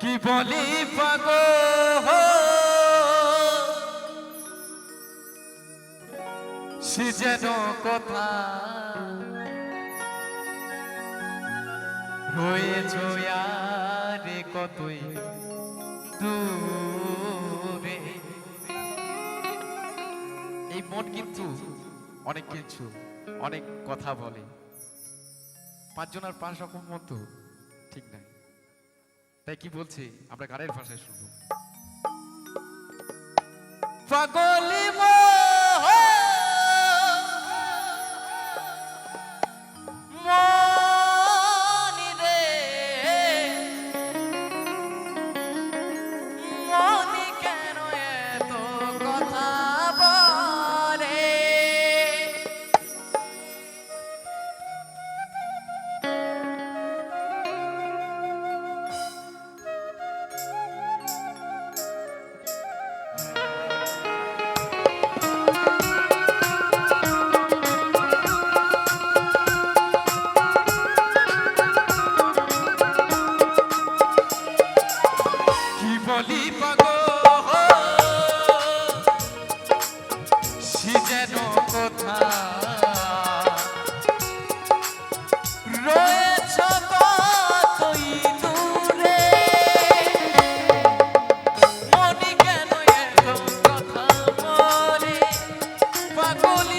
কি বলি পাগ সে যেন কথা রয়েছ রে কতই দূরে। এই মন কিন্তু অনেক কিছু, অনেক কথা বলে। পাঁচজন আর পাঁচ রকম মতো, ঠিক নাই। তাই কি বলছি? আমরা গানের ভাষায় শুনব। পাগলি মনি বলি পাগ সে যেন কথা পাগলি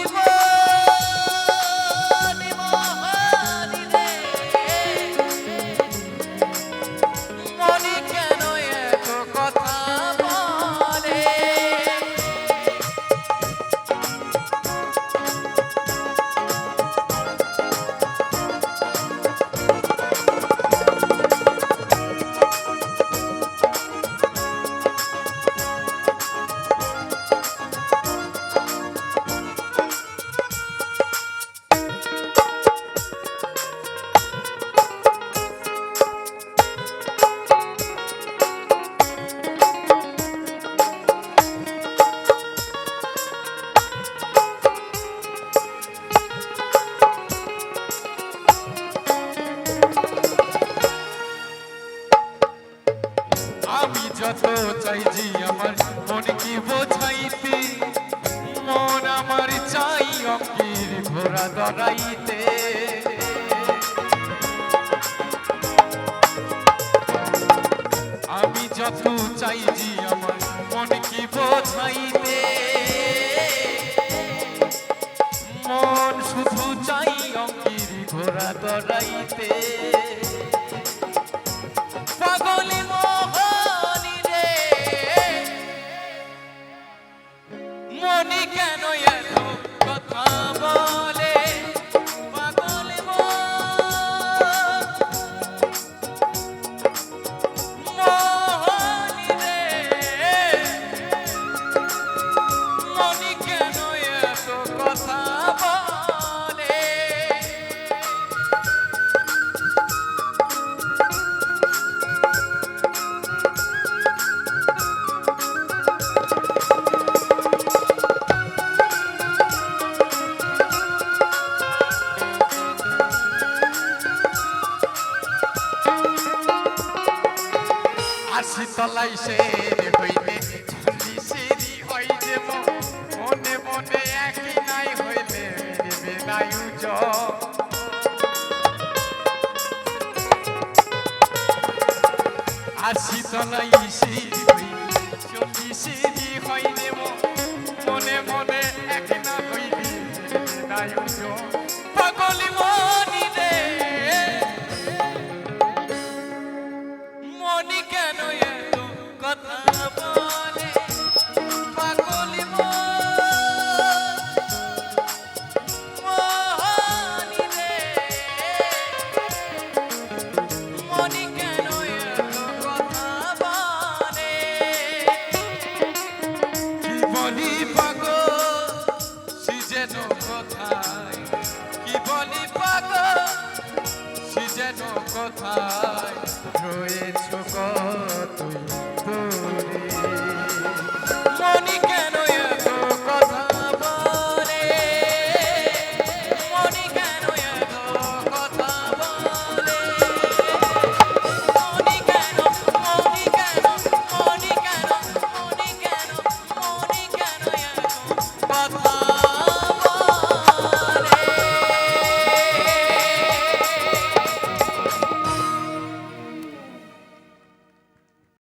যত চাইছি আমার, মন কি বোঝাইতে মন আমার চাই অঙ্কির ঘোড়া দড়াইতে। আমি যত চাইছি আমার, মন কি বোঝাইতে। মন শুধু চাই অঙ্কির ঘোড়া দড়াইতে। পাগলি মনি কেন আশি হইলে। চল্লিশেরই হয় যে মনে মনে একই নাই হইলে দেবে নাই উজ। আশি তলাই সে হইলে চল্লিশেরই হয় যে মনে মনে এক না হইলে দেবে নাই যেন কোথায় কি বলি পাগল? সে যেন কোথায় রয়েছ দূরে